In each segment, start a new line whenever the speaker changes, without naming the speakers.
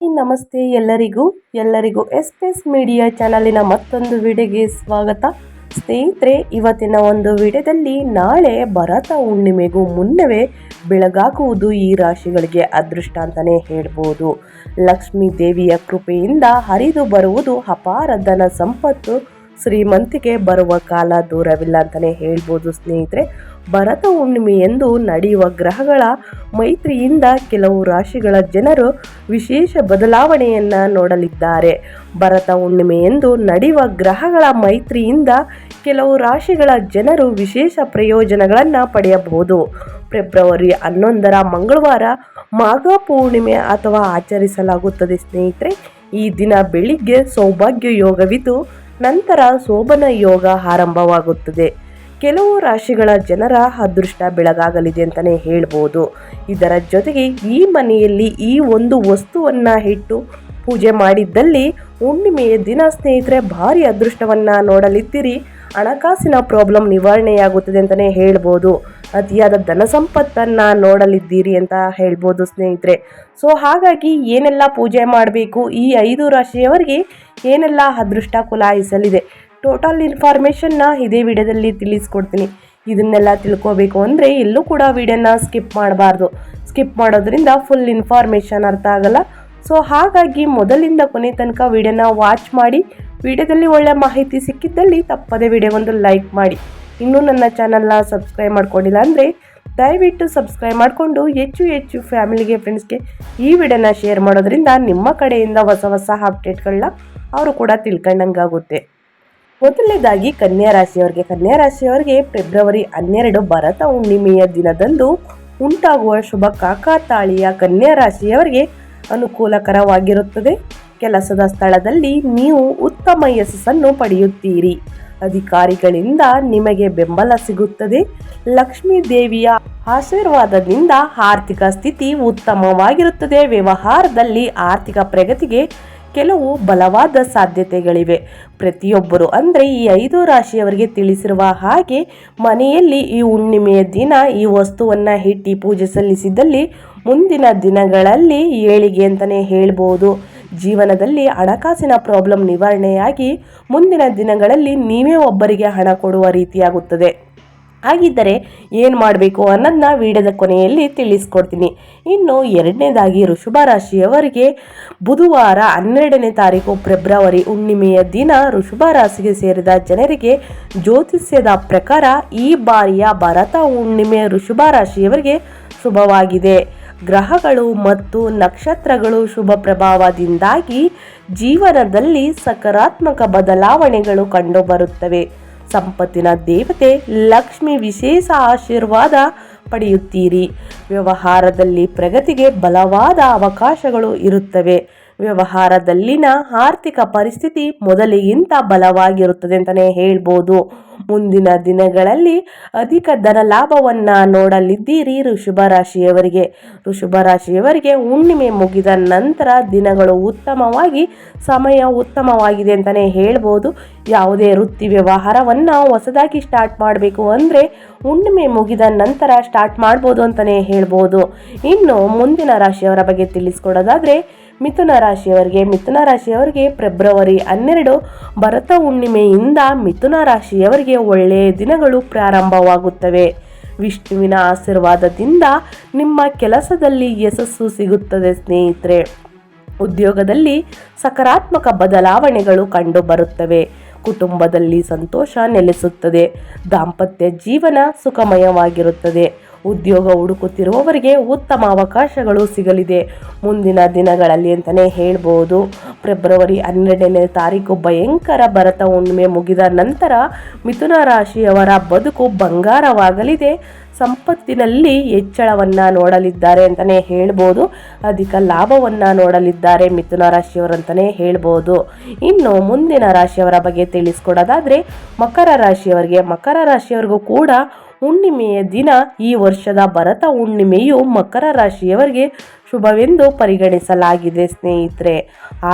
ನಮಸ್ತೆ ಎಲ್ಲರಿಗೂ ಎಲ್ಲರಿಗೂ ಎಸ್ ಎಸ್ ಮೀಡಿಯಾ ಚಾನಲಿನ ಮತ್ತೊಂದು ವಿಡಿಯೋಗೆ ಸ್ವಾಗತ. ಸ್ನೇಹಿತರೆ, ಇವತ್ತಿನ ಒಂದು ವಿಡಿಯೋದಲ್ಲಿ ನಾಳೆ ಭರತ ಹುಣ್ಣಿಮೆಗೂ ಮುನ್ನವೇ ಬೆಳಗಾಗುವುದು ಈ ರಾಶಿಗಳಿಗೆ ಅದೃಷ್ಟ ಅಂತಲೇ ಹೇಳ್ಬೋದು. ಲಕ್ಷ್ಮೀ ದೇವಿಯ ಕೃಪೆಯಿಂದ ಹರಿದು ಬರುವುದು ಅಪಾರ ಧನ ಸಂಪತ್ತು. ಶ್ರೀಮಂತಿಗೆ ಬರುವ ಕಾಲ ದೂರವಿಲ್ಲ ಅಂತಲೇ ಹೇಳ್ಬೋದು ಸ್ನೇಹಿತರೆ. ಭರತ ಹುಣ್ಣಿಮೆಯೆಂದು ನಡೆಯುವ ಗ್ರಹಗಳ ಮೈತ್ರಿಯಿಂದ ಕೆಲವು ರಾಶಿಗಳ ಜನರು ವಿಶೇಷ ಬದಲಾವಣೆಯನ್ನು ನೋಡಲಿದ್ದಾರೆ. ಭರತ ಹುಣ್ಣಿಮೆಯಂದು ನಡೆಯುವ ಗ್ರಹಗಳ ಮೈತ್ರಿಯಿಂದ ಕೆಲವು ರಾಶಿಗಳ ಜನರು ವಿಶೇಷ ಪ್ರಯೋಜನಗಳನ್ನು ಪಡೆಯಬಹುದು. ಫೆಬ್ರವರಿ ಹನ್ನೊಂದರ ಮಂಗಳವಾರ ಮಾಘ ಪೂರ್ಣಿಮೆ ಅಥವಾ ಆಚರಿಸಲಾಗುತ್ತದೆ ಸ್ನೇಹಿತರೆ, ಈ ದಿನ ಬೆಳಿಗ್ಗೆ ಸೌಭಾಗ್ಯ ಯೋಗವಿದ್ದು ನಂತರ ಶೋಭನ ಯೋಗ ಆರಂಭವಾಗುತ್ತದೆ. ಕೆಲವು ರಾಶಿಗಳ ಜನರ ಅದೃಷ್ಟ ಬೆಳಗಾಗಲಿದೆ ಅಂತಲೇ ಹೇಳ್ಬೋದು. ಇದರ ಜೊತೆಗೆ ಈ ಮನೆಯಲ್ಲಿ ಈ ಒಂದು ವಸ್ತುವನ್ನು ಇಟ್ಟು ಪೂಜೆ ಮಾಡಿದ್ದಲ್ಲಿ ಹುಣ್ಣಿಮೆಯ ದಿನ ಸ್ನೇಹಿತರೆ, ಭಾರಿ ಅದೃಷ್ಟವನ್ನು ನೋಡಲಿದ್ದೀರಿ. ಹಣಕಾಸಿನ ಪ್ರಾಬ್ಲಮ್ ನಿವಾರಣೆಯಾಗುತ್ತದೆ ಅಂತಲೇ ಹೇಳ್ಬೋದು. ಅತಿಯಾದ ಧನ ಸಂಪತ್ತನ್ನು ನೋಡಲಿದ್ದೀರಿ ಅಂತ ಹೇಳ್ಬೋದು ಸ್ನೇಹಿತರೆ. ಸೊ ಹಾಗಾಗಿ ಏನೆಲ್ಲ ಪೂಜೆ ಮಾಡಬೇಕು? ಈ ಐದು ರಾಶಿಯವರಿಗೆ ಏನೆಲ್ಲ ಅದೃಷ್ಟ ಕುಲಾಯಿಸಲಿದೆ? ಟೋಟಲ್ ಇನ್ಫಾರ್ಮೇಷನ್ನ ಇದೇ ವಿಡಿಯೋದಲ್ಲಿ ತಿಳಿಸ್ಕೊಡ್ತೀನಿ. ಇದನ್ನೆಲ್ಲ ತಿಳ್ಕೋಬೇಕು ಅಂದರೆ ಎಲ್ಲೂ ಕೂಡ ವಿಡಿಯೋನ ಸ್ಕಿಪ್ ಮಾಡಬಾರ್ದು. ಸ್ಕಿಪ್ ಮಾಡೋದ್ರಿಂದ ಫುಲ್ ಇನ್ಫಾರ್ಮೇಷನ್ ಅರ್ಥ ಆಗಲ್ಲ. ಸೊ ಹಾಗಾಗಿ ಮೊದಲಿಂದ ಕೊನೆ ತನಕ ವಿಡಿಯೋನ ವಾಚ್ ಮಾಡಿ, ವಿಡಿಯೋದಲ್ಲಿ ಒಳ್ಳೆ ಮಾಹಿತಿ ಸಿಕ್ಕಿದ್ದಲ್ಲಿ ತಪ್ಪದೇ ವಿಡಿಯೋಗೊಂದು ಲೈಕ್ ಮಾಡಿ. ಇನ್ನೂ ನನ್ನ ಚಾನಲ್ನ ಸಬ್ಸ್ಕ್ರೈಬ್ ಮಾಡ್ಕೊಂಡಿಲ್ಲ ಅಂದರೆ ದಯವಿಟ್ಟು ಸಬ್ಸ್ಕ್ರೈಬ್ ಮಾಡಿಕೊಂಡು ಹೆಚ್ಚು ಹೆಚ್ಚು ಫ್ಯಾಮಿಲಿಗೆ ಫ್ರೆಂಡ್ಸ್ಗೆ ಈ ವಿಡಿಯೋನ ಶೇರ್ ಮಾಡೋದ್ರಿಂದ ನಿಮ್ಮ ಕಡೆಯಿಂದ ಹೊಸ ಹೊಸ ಅಪ್ಡೇಟ್ಗಳನ್ನ ಅವರು ಕೂಡ ತಿಳ್ಕೊಂಡಂಗಾಗುತ್ತೆ. ಮೊದಲನೇದಾಗಿ ಕನ್ಯಾ ರಾಶಿಯವರಿಗೆ. ಕನ್ಯಾ ರಾಶಿಯವರಿಗೆ ಫೆಬ್ರವರಿ ಹನ್ನೆರಡು ಭರತ ಹುಣ್ಣಿಮೆಯ ದಿನದಂದು ಉಂಟಾಗುವ ಶುಭ ಕಾಕಾತಾಳಿಯ ಕನ್ಯಾ ರಾಶಿಯವರಿಗೆ ಅನುಕೂಲಕರವಾಗಿರುತ್ತದೆ. ಕೆಲಸದ ಸ್ಥಳದಲ್ಲಿ ನೀವು ಉತ್ತಮ ಯಶಸ್ಸನ್ನು ಪಡೆಯುತ್ತೀರಿ. ಅಧಿಕಾರಿಗಳಿಂದ ನಿಮಗೆ ಬೆಂಬಲ ಸಿಗುತ್ತದೆ. ಲಕ್ಷ್ಮೀ ದೇವಿಯ ಆಶೀರ್ವಾದದಿಂದ ಆರ್ಥಿಕ ಸ್ಥಿತಿ ಉತ್ತಮವಾಗಿರುತ್ತದೆ. ವ್ಯವಹಾರದಲ್ಲಿ ಆರ್ಥಿಕ ಪ್ರಗತಿಗೆ ಕೆಲವು ಬಲವಾದ ಸಾಧ್ಯತೆಗಳಿವೆ. ಪ್ರತಿಯೊಬ್ಬರು ಅಂದರೆ ಈ ಐದು ರಾಶಿಯವರಿಗೆ ತಿಳಿಸಿರುವ ಹಾಗೆ ಮನೆಯಲ್ಲಿ ಈ ಹುಣ್ಣಿಮೆಯ ದಿನ ಈ ವಸ್ತುವನ್ನು ಇಟ್ಟು ಪೂಜೆ ಸಲ್ಲಿಸಿದಲ್ಲಿ ಮುಂದಿನ ದಿನಗಳಲ್ಲಿ ಏಳಿಗೆ ಅಂತಲೇ ಹೇಳ್ಬೋದು. ಜೀವನದಲ್ಲಿ ಹಣಕಾಸಿನ ಪ್ರಾಬ್ಲಮ್ ನಿವಾರಣೆಯಾಗಿ ಮುಂದಿನ ದಿನಗಳಲ್ಲಿ ನೀವೇ ಒಬ್ಬರಿಗೆ ಹಣ ಕೊಡುವ ರೀತಿಯಾಗುತ್ತದೆ. ಹಾಗಿದ್ದರೆ ಏನು ಮಾಡಬೇಕು ಅನ್ನೋದನ್ನ ವಿಡಿಯೋದ ಕೊನೆಯಲ್ಲಿ ತಿಳಿಸ್ಕೊಡ್ತೀನಿ. ಇನ್ನು ಎರಡನೇದಾಗಿ ಋಷಭ ರಾಶಿಯವರಿಗೆ ಬುಧವಾರ ಹನ್ನೆರಡನೇ ತಾರೀಕು ಫೆಬ್ರವರಿ ಹುಣ್ಣಿಮೆಯ ದಿನ ಋಷಭ ರಾಶಿಗೆ ಸೇರಿದ ಜನರಿಗೆ ಜ್ಯೋತಿಷ್ಯದ ಪ್ರಕಾರ ಈ ಬಾರಿಯ ಭರತ ಹುಣ್ಣಿಮೆ ಋಷಭ ರಾಶಿಯವರಿಗೆ ಶುಭವಾಗಿದೆ. ಗ್ರಹಗಳು ಮತ್ತು ನಕ್ಷತ್ರಗಳು ಶುಭ ಪ್ರಭಾವದಿಂದಾಗಿ ಜೀವನದಲ್ಲಿ ಸಕಾರಾತ್ಮಕ ಬದಲಾವಣೆಗಳು ಕಂಡುಬರುತ್ತವೆ. ಸಂಪತ್ತಿನ ದೇವತೆ ಲಕ್ಷ್ಮಿ ವಿಶೇಷ ಆಶೀರ್ವಾದ ಪಡೆಯುತ್ತೀರಿ. ವ್ಯವಹಾರದಲ್ಲಿ ಪ್ರಗತಿಗೆ ಬಲವಾದ ಅವಕಾಶಗಳು ಇರುತ್ತವೆ. ವ್ಯವಹಾರದಲ್ಲಿನ ಆರ್ಥಿಕ ಪರಿಸ್ಥಿತಿ ಮೊದಲಿಗಿಂತ ಬಲವಾಗಿರುತ್ತದೆ ಅಂತಲೇ ಹೇಳ್ಬೋದು. ಮುಂದಿನ ದಿನಗಳಲ್ಲಿ ಅಧಿಕ ಧನ ಲಾಭವನ್ನು ನೋಡಲಿದ್ದೀರಿ ಋಷಭ ರಾಶಿಯವರಿಗೆ ಋಷಭ ರಾಶಿಯವರಿಗೆ ಹುಣ್ಣಿಮೆ ಮುಗಿದ ನಂತರ ದಿನಗಳು ಉತ್ತಮವಾಗಿ, ಸಮಯ ಉತ್ತಮವಾಗಿದೆ ಅಂತಲೇ ಹೇಳ್ಬೋದು. ಯಾವುದೇ ವೃತ್ತಿ ವ್ಯವಹಾರವನ್ನು ಹೊಸದಾಗಿ ಸ್ಟಾರ್ಟ್ ಮಾಡಬೇಕು ಅಂದರೆ ಹುಣ್ಣಿಮೆ ಮುಗಿದ ನಂತರ ಸ್ಟಾರ್ಟ್ ಮಾಡ್ಬೋದು ಅಂತಲೇ ಹೇಳ್ಬೋದು. ಇನ್ನು ಮುಂದಿನ ರಾಶಿಯವರ ಬಗ್ಗೆ ತಿಳಿಸ್ಕೊಡೋದಾದರೆ ಮಿಥುನ ರಾಶಿಯವರಿಗೆ ಮಿಥುನ ರಾಶಿಯವರಿಗೆ ಫೆಬ್ರವರಿ ಹನ್ನೆರಡು ಭರತ ಹುಣ್ಣಿಮೆಯಿಂದ ಮಿಥುನ ರಾಶಿಯವರಿಗೆ ಒಳ್ಳೆಯ ದಿನಗಳು ಪ್ರಾರಂಭವಾಗುತ್ತವೆ. ವಿಷ್ಣುವಿನ ಆಶೀರ್ವಾದದಿಂದ ನಿಮ್ಮ ಕೆಲಸದಲ್ಲಿ ಯಶಸ್ಸು ಸಿಗುತ್ತದೆ ಸ್ನೇಹಿತರೆ. ಉದ್ಯೋಗದಲ್ಲಿ ಸಕಾರಾತ್ಮಕ ಬದಲಾವಣೆಗಳು ಕಂಡುಬರುತ್ತವೆ. ಕುಟುಂಬದಲ್ಲಿ ಸಂತೋಷ ನೆಲೆಸುತ್ತದೆ. ದಾಂಪತ್ಯ ಜೀವನ ಸುಖಮಯವಾಗಿರುತ್ತದೆ. ಉದ್ಯೋಗ ಹುಡುಕುತ್ತಿರುವವರಿಗೆ ಉತ್ತಮ ಅವಕಾಶಗಳು ಸಿಗಲಿದೆ. ಮುಂದಿನ ದಿನಗಳಲ್ಲಿ ಅಂತಲೇ ಹೇಳ್ಬೋದು. ಫೆಬ್ರವರಿ ಹನ್ನೆರಡನೇ ತಾರೀಕು ಭಯಂಕರ ಭರತ ಹುಣ್ಣಿಮೆ ಮುಗಿದ ನಂತರ ಮಿಥುನ ರಾಶಿಯವರ ಬದುಕು ಬಂಗಾರವಾಗಲಿದೆ. ಸಂಪತ್ತಿನಲ್ಲಿ ಹೆಚ್ಚಳವನ್ನು ನೋಡಲಿದ್ದಾರೆ ಅಂತಲೇ ಹೇಳ್ಬೋದು. ಅಧಿಕ ಲಾಭವನ್ನು ನೋಡಲಿದ್ದಾರೆ ಮಿಥುನ ರಾಶಿಯವರಂತಲೇ ಹೇಳ್ಬೋದು. ಇನ್ನು ಮುಂದಿನ ರಾಶಿಯವರ ಬಗ್ಗೆ ತಿಳಿಸ್ಕೊಡೋದಾದರೆ ಮಕರ ರಾಶಿಯವರಿಗೆ ಮಕರ ರಾಶಿಯವರಿಗೂ ಕೂಡ ಹುಣ್ಣಿಮೆಯ ದಿನ ಈ ವರ್ಷದ ಭರತ ಹುಣ್ಣಿಮೆಯು ಮಕರ ರಾಶಿಯವರಿಗೆ ಶುಭವೆಂದು ಪರಿಗಣಿಸಲಾಗಿದೆ, ಸ್ನೇಹಿತರೆ.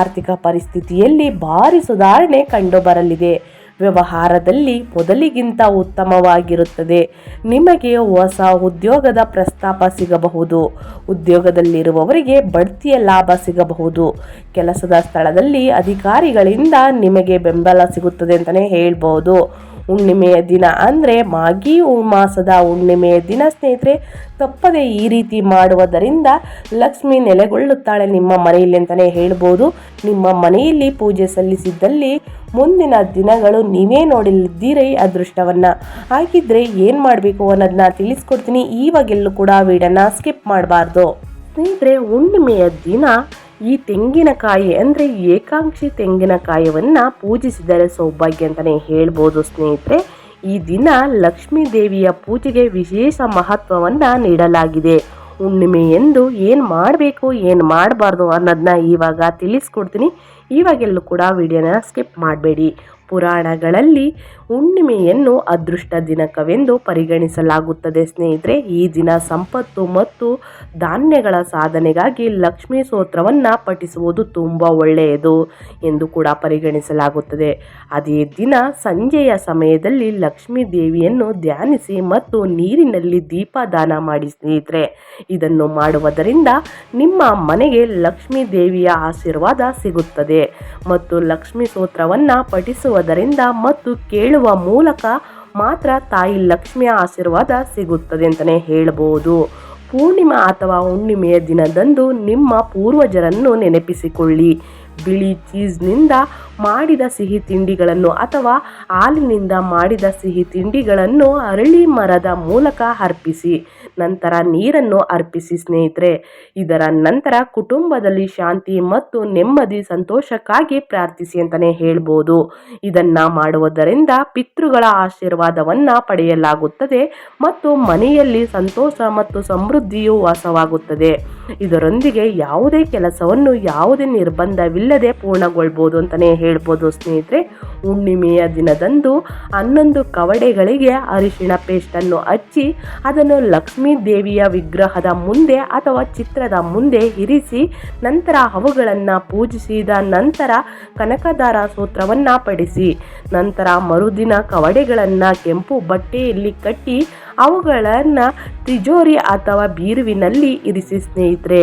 ಆರ್ಥಿಕ ಪರಿಸ್ಥಿತಿಯಲ್ಲಿ ಭಾರಿ ಸುಧಾರಣೆ ಕಂಡುಬರಲಿದೆ. ವ್ಯವಹಾರದಲ್ಲಿ ಮೊದಲಿಗಿಂತ ಉತ್ತಮವಾಗಿರುತ್ತದೆ. ನಿಮಗೆ ಹೊಸ ಉದ್ಯೋಗದ ಪ್ರಸ್ತಾಪ ಸಿಗಬಹುದು. ಉದ್ಯೋಗದಲ್ಲಿರುವವರಿಗೆ ಬಡ್ತಿಯ ಲಾಭ ಸಿಗಬಹುದು. ಕೆಲಸದ ಸ್ಥಳದಲ್ಲಿ ಅಧಿಕಾರಿಗಳಿಂದ ನಿಮಗೆ ಬೆಂಬಲ ಸಿಗುತ್ತದೆ ಅಂತಲೇ ಹೇಳ್ಬೋದು. ಹುಣ್ಣಿಮೆಯ ದಿನ ಅಂದರೆ ಮಾಗಿ ಮಾಸದ ಹುಣ್ಣಿಮೆಯ ದಿನ ಸ್ನೇಹಿತರೆ, ತಪ್ಪದೆ ಈ ರೀತಿ ಮಾಡುವುದರಿಂದ ಲಕ್ಷ್ಮಿ ನೆಲೆಗೊಳ್ಳುತ್ತಾಳೆ ನಿಮ್ಮ ಮನೆಯಲ್ಲಿ ಅಂತಲೇ ಹೇಳ್ಬೋದು. ನಿಮ್ಮ ಮನೆಯಲ್ಲಿ ಪೂಜೆ ಸಲ್ಲಿಸಿದ್ದಲ್ಲಿ ಮುಂದಿನ ದಿನಗಳು ನೀವೇ ನೋಡಲಿದ್ದೀರಿ ಅದೃಷ್ಟವನ್ನು. ಹಾಗಿದ್ರೆ ಏನು ಮಾಡಬೇಕು ಅನ್ನೋದನ್ನ ತಿಳಿಸ್ಕೊಡ್ತೀನಿ. ಈವಾಗೆಲ್ಲೂ ಕೂಡ ವೀಡನ್ನು ಸ್ಕಿಪ್ ಮಾಡಬಾರ್ದು. ಸ್ನೇಹಿತರೆ, ಹುಣ್ಣಿಮೆಯ ದಿನ ಈ ತೆಂಗಿನಕಾಯಿ ಅಂದರೆ ಏಕಾಂಕ್ಷಿ ತೆಂಗಿನಕಾಯಿಯನ್ನು ಪೂಜಿಸಿದರೆ ಸೌಭಾಗ್ಯ ಅಂತಲೇ ಹೇಳ್ಬೋದು ಸ್ನೇಹಿತರೆ. ಈ ದಿನ ಲಕ್ಷ್ಮೀ ದೇವಿಯ ಪೂಜೆಗೆ ವಿಶೇಷ ಮಹತ್ವವನ್ನು ನೀಡಲಾಗಿದೆ. ಹುಣ್ಣಿಮೆ ಎಂದು ಏನು ಮಾಡಬೇಕು, ಏನು ಮಾಡಬಾರ್ದು ಅನ್ನೋದನ್ನ ಇವಾಗ ತಿಳಿಸ್ಕೊಡ್ತೀನಿ. ಇವಾಗೆಲ್ಲೂ ಕೂಡ ವಿಡಿಯೋನ ಸ್ಕಿಪ್ ಮಾಡಬೇಡಿ. ಪುರಾಣಗಳಲ್ಲಿ ಹುಣ್ಣಿಮೆಯನ್ನು ಅದೃಷ್ಟ ದಿನಕವೆಂದು ಪರಿಗಣಿಸಲಾಗುತ್ತದೆ. ಸ್ನೇಹಿತರೆ, ಈ ದಿನ ಸಂಪತ್ತು ಮತ್ತು ಧಾನ್ಯಗಳ ಸಾಧನೆಗಾಗಿ ಲಕ್ಷ್ಮೀ ಸ್ತೋತ್ರವನ್ನು ಪಠಿಸುವುದು ತುಂಬ ಒಳ್ಳೆಯದು ಎಂದು ಕೂಡ ಪರಿಗಣಿಸಲಾಗುತ್ತದೆ. ಅದೇ ದಿನ ಸಂಜೆಯ ಸಮಯದಲ್ಲಿ ಲಕ್ಷ್ಮೀ ದೇವಿಯನ್ನು ಧ್ಯಾನಿಸಿ ಮತ್ತು ನೀರಿನಲ್ಲಿ ದೀಪದಾನ ಮಾಡಿ ಸ್ನೇಹಿತರೆ. ಇದನ್ನು ಮಾಡುವುದರಿಂದ ನಿಮ್ಮ ಮನೆಗೆ ಲಕ್ಷ್ಮೀ ದೇವಿಯ ಆಶೀರ್ವಾದ ಸಿಗುತ್ತದೆ ಮತ್ತು ಲಕ್ಷ್ಮೀ ಸ್ತೋತ್ರವನ್ನು ಪಠಿಸುವುದರಿಂದ ಮತ್ತು ಕೇಳುವ ಮೂಲಕ ಮಾತ್ರ ತಾಯಿ ಲಕ್ಷ್ಮಿಯ ಆಶೀರ್ವಾದ ಸಿಗುತ್ತದೆ ಅಂತಲೇ ಹೇಳಬಹುದು. ಪೂರ್ಣಿಮಾ ಅಥವಾ ಹುಣ್ಣಿಮೆಯ ದಿನದಂದು ನಿಮ್ಮ ಪೂರ್ವಜರನ್ನು ನೆನಪಿಸಿಕೊಳ್ಳಿ. ಬಿಳಿ ಚೀಸ್ನಿಂದ ಮಾಡಿದ ಸಿಹಿ ತಿಂಡಿಗಳನ್ನು ಅಥವಾ ಹಾಲಿನಿಂದ ಮಾಡಿದ ಸಿಹಿ ತಿಂಡಿಗಳನ್ನು ಅರಳಿ ಮರದ ಮೂಲಕ ಅರ್ಪಿಸಿ. ನಂತರ ನೀರನ್ನು ಅರ್ಪಿಸಿ ಸ್ನೇಹಿತರೆ. ಇದರ ನಂತರ ಕುಟುಂಬದಲ್ಲಿ ಶಾಂತಿ ಮತ್ತು ನೆಮ್ಮದಿ ಸಂತೋಷಕ್ಕಾಗಿ ಪ್ರಾರ್ಥಿಸಿ ಅಂತಲೇ ಹೇಳ್ಬೋದು. ಇದನ್ನ ಮಾಡುವುದರಿಂದ ಪಿತೃಗಳ ಆಶೀರ್ವಾದವನ್ನ ಪಡೆಯಲಾಗುತ್ತದೆ ಮತ್ತು ಮನೆಯಲ್ಲಿ ಸಂತೋಷ ಮತ್ತು ಸಮೃದ್ಧಿಯು ವಾಸವಾಗುತ್ತದೆ. ಇದರೊಂದಿಗೆ ಯಾವುದೇ ಕೆಲಸವನ್ನು ಯಾವುದೇ ನಿರ್ಬಂಧವಿಲ್ಲದೆ ಪೂರ್ಣಗೊಳ್ಬೋದು ಅಂತಲೇ ಹೇಳ್ಬೋದು ಸ್ನೇಹಿತರೆ. ಹುಣ್ಣಿಮೆಯ ದಿನದಂದು ಹನ್ನೊಂದು ಕವಡೆಗಳಿಗೆ ಅರಿಶಿಣ ಪೇಸ್ಟನ್ನು ಹಚ್ಚಿ, ಅದನ್ನು ಲಕ್ಷ್ಮೀ ದೇವಿಯ ವಿಗ್ರಹದ ಮುಂದೆ ಅಥವಾ ಚಿತ್ರದ ಮುಂದೆ ಇರಿಸಿ, ನಂತರ ಅವುಗಳನ್ನು ಪೂಜಿಸಿದ ನಂತರ ಕನಕದಾರ ಸೂತ್ರವನ್ನು ಪಡಿಸಿ ನಂತರ ಮರುದಿನ ಕವಡೆಗಳನ್ನು ಕೆಂಪು ಬಟ್ಟೆಯಲ್ಲಿ ಕಟ್ಟಿ ಅವುಗಳನ್ನು ತಿಜೋರಿ ಅಥವಾ ಬೀರುವಿನಲ್ಲಿ ಇರಿಸಿ ಸ್ನೇಹಿತರೆ.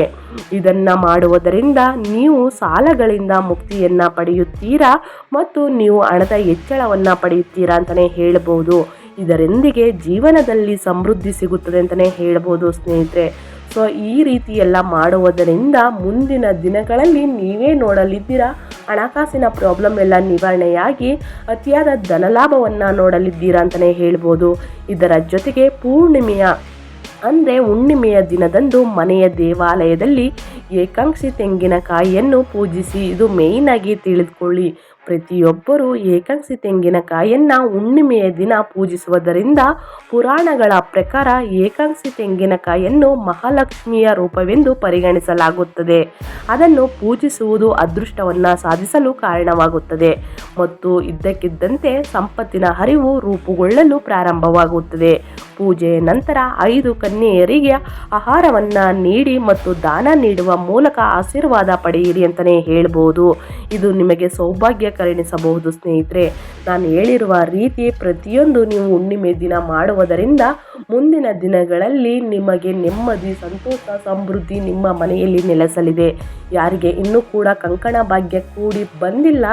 ಇದನ್ನು ಮಾಡುವುದರಿಂದ ನೀವು ಸಾಲಗಳಿಂದ ಮುಕ್ತಿಯನ್ನು ಪಡೆಯುತ್ತೀರಾ ಮತ್ತು ನೀವು ಹಣದ ಹೆಚ್ಚಳವನ್ನು ಪಡೆಯುತ್ತೀರಾ ಅಂತಲೇ ಹೇಳ್ಬೋದು. ಇದರೊಂದಿಗೆ ಜೀವನದಲ್ಲಿ ಸಮೃದ್ಧಿ ಸಿಗುತ್ತದೆ ಅಂತಲೇ ಹೇಳ್ಬೋದು ಸ್ನೇಹಿತರೆ. ಸೊ ಈ ರೀತಿ ಎಲ್ಲ ಮಾಡುವುದರಿಂದ ಮುಂದಿನ ದಿನಗಳಲ್ಲಿ ನೀವೇ ನೋಡಲಿದ್ದೀರಾ? ಹಣಕಾಸಿನ ಪ್ರಾಬ್ಲಮ್ ಎಲ್ಲ ನಿವಾರಣೆಯಾಗಿ ಅತಿಯಾದ ಧನಲಾಭವನ್ನು ನೋಡಲಿದ್ದೀರಾ ಅಂತಲೇ ಹೇಳ್ಬೋದು. ಇದರ ಜೊತೆಗೆ ಪೂರ್ಣಿಮೆಯ, ಅಂದರೆ ಹುಣ್ಣಿಮೆಯ ದಿನದಂದು ಮನೆಯ ದೇವಾಲಯದಲ್ಲಿ ಏಕಾಂಕ್ಷಿ ತೆಂಗಿನಕಾಯಿಯನ್ನು ಪೂಜಿಸಿ, ಇದು ಮೇಯ್ನಾಗಿ ತಿಳಿದುಕೊಳ್ಳಿ. ಪ್ರತಿಯೊಬ್ಬರೂ ಏಕಾಂಗಿ ತೆಂಗಿನಕಾಯಿಯನ್ನು ಹುಣ್ಣಿಮೆಯ ದಿನ ಪೂಜಿಸುವುದರಿಂದ ಪುರಾಣಗಳ ಪ್ರಕಾರ ಏಕಾಂಸಿ ತೆಂಗಿನಕಾಯಿಯನ್ನು ಮಹಾಲಕ್ಷ್ಮಿಯ ರೂಪವೆಂದು ಪರಿಗಣಿಸಲಾಗುತ್ತದೆ. ಅದನ್ನು ಪೂಜಿಸುವುದು ಅದೃಷ್ಟವನ್ನು ಸಾಧಿಸಲು ಕಾರಣವಾಗುತ್ತದೆ ಮತ್ತು ಇದ್ದಕ್ಕಿದ್ದಂತೆ ಸಂಪತ್ತಿನ ಹರಿವು ರೂಪುಗೊಳ್ಳಲು ಪ್ರಾರಂಭವಾಗುತ್ತದೆ. ಪೂಜೆಯ ನಂತರ ಐದು ಕನ್ಯೆಯರಿಗೆ ಆಹಾರವನ್ನು ನೀಡಿ ಮತ್ತು ದಾನ ನೀಡುವ ಮೂಲಕ ಆಶೀರ್ವಾದ ಪಡೆಯಿರಿ ಅಂತಲೇ ಹೇಳ್ಬೋದು. ಇದು ನಿಮಗೆ ಸೌಭಾಗ್ಯ ಕರುಣಿಸಬಹುದು ಸ್ನೇಹಿತರೆ. ನಾನು ಹೇಳಿರುವ ರೀತಿ ಪ್ರತಿಯೊಂದು ನೀವು ಹುಣ್ಣಿಮೆ ದಿನ ಮಾಡುವುದರಿಂದ ಮುಂದಿನ ದಿನಗಳಲ್ಲಿ ನಿಮಗೆ ನೆಮ್ಮದಿ, ಸಂತೋಷ, ಸಮೃದ್ಧಿ ನಿಮ್ಮ ಮನೆಯಲ್ಲಿ ನೆಲೆಸಲಿದೆ. ಯಾರಿಗೆ ಇನ್ನೂ ಕೂಡ ಕಂಕಣ ಭಾಗ್ಯ ಕೂಡಿ ಬಂದಿಲ್ಲ,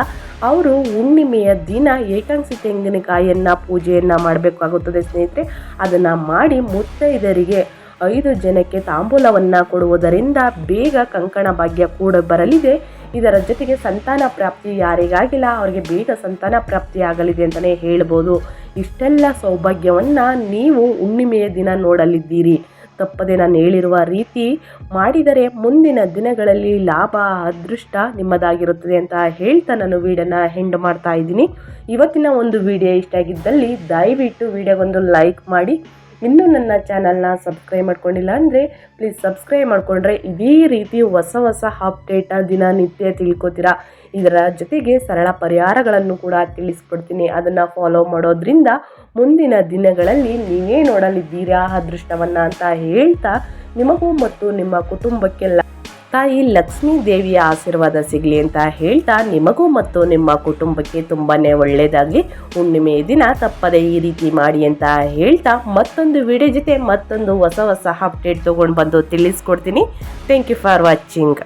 ಅವರು ಹುಣ್ಣಿಮೆಯ ದಿನ ಏಕಾಂಗಿ ತೆಂಗಿನಕಾಯಿಯನ್ನು ಪೂಜೆಯನ್ನು ಮಾಡಬೇಕಾಗುತ್ತದೆ, ಸ್ನೇಹಿತರೆ. ಅದನ್ನು ಮಾಡಿ ಮುತ್ತೈದರಿಗೆ ಐದು ಜನಕ್ಕೆ ತಾಂಬೂಲವನ್ನು ಕೊಡುವುದರಿಂದ ಬೇಗ ಕಂಕಣ ಭಾಗ್ಯ ಕೂಡ ಬರಲಿದೆ. ಇದರ ಜೊತೆಗೆ ಸಂತಾನ ಪ್ರಾಪ್ತಿ ಯಾರಿಗಾಗಿಲ್ಲ, ಅವರಿಗೆ ಬೇಗ ಸಂತಾನ ಪ್ರಾಪ್ತಿ ಆಗಲಿದೆ ಅಂತಲೇ ಹೇಳ್ಬೋದು. ಇಷ್ಟೆಲ್ಲ ಸೌಭಾಗ್ಯವನ್ನು ನೀವು ಹುಣ್ಣಿಮೆಯ ದಿನ ನೋಡಲಿದ್ದೀರಿ. ತಪ್ಪದೆ ನಾನು ಹೇಳಿರುವ ರೀತಿ ಮಾಡಿದರೆ ಮುಂದಿನ ದಿನಗಳಲ್ಲಿ ಲಾಭ, ಅದೃಷ್ಟ ನಿಮ್ಮದಾಗಿರುತ್ತದೆ ಅಂತ ಹೇಳ್ತಾ ನಾನು ವೀಡಿಯೋನ ಹೆಂಡ್ ಮಾಡ್ತಾ ಇದ್ದೀನಿ. ಇವತ್ತಿನ ಒಂದು ವಿಡಿಯೋ ಇಷ್ಟ ಆಗಿದ್ದಲ್ಲಿ ದಯವಿಟ್ಟು ವಿಡಿಯೋಗೊಂದು ಲೈಕ್ ಮಾಡಿ. ಇನ್ನೂ ನನ್ನ ಚಾನಲ್ನ ಸಬ್ಸ್ಕ್ರೈಬ್ ಮಾಡ್ಕೊಂಡಿಲ್ಲ ಅಂದರೆ ಪ್ಲೀಸ್ ಸಬ್ಸ್ಕ್ರೈಬ್ ಮಾಡಿಕೊಂಡ್ರೆ ಇದೇ ರೀತಿ ಹೊಸ ಹೊಸ ಅಪ್ಡೇಟ ದಿನನಿತ್ಯ ತಿಳ್ಕೊತೀರಾ. ಇದರ ಜೊತೆಗೆ ಸರಳ ಪರಿಹಾರಗಳನ್ನು ಕೂಡ ತಿಳಿಸ್ಕೊಡ್ತೀನಿ. ಅದನ್ನು ಫಾಲೋ ಮಾಡೋದ್ರಿಂದ ಮುಂದಿನ ದಿನಗಳಲ್ಲಿ ನೀವೇ ನೋಡಲಿದ್ದೀರಾ ಅದೃಷ್ಟವನ್ನು ಅಂತ ಹೇಳ್ತಾ ನಿಮಗೂ ಮತ್ತು ನಿಮ್ಮ ಕುಟುಂಬಕ್ಕೆಲ್ಲ ತಾಯಿ ಲಕ್ಷ್ಮೀ ದೇವಿಯ ಆಶೀರ್ವಾದ ಸಿಗಲಿ ಅಂತ ಹೇಳ್ತಾ ನಿಮಗೂ ಮತ್ತು ನಿಮ್ಮ ಕುಟುಂಬಕ್ಕೆ ತುಂಬಾ ಒಳ್ಳೆಯದಾಗಲಿ ಹುಣ್ಣಿಮೆ ದಿನ ತಪ್ಪದೆ ಈ ರೀತಿ ಮಾಡಿ ಅಂತ ಹೇಳ್ತಾ ಮತ್ತೊಂದು ವಿಡಿಯೋ ಜೊತೆ ಮತ್ತೊಂದು ಹೊಸ ಹೊಸ ಅಪ್ಡೇಟ್ ತೊಗೊಂಡು ಬಂದು ತಿಳಿಸ್ಕೊಡ್ತೀನಿ. Thank you for watching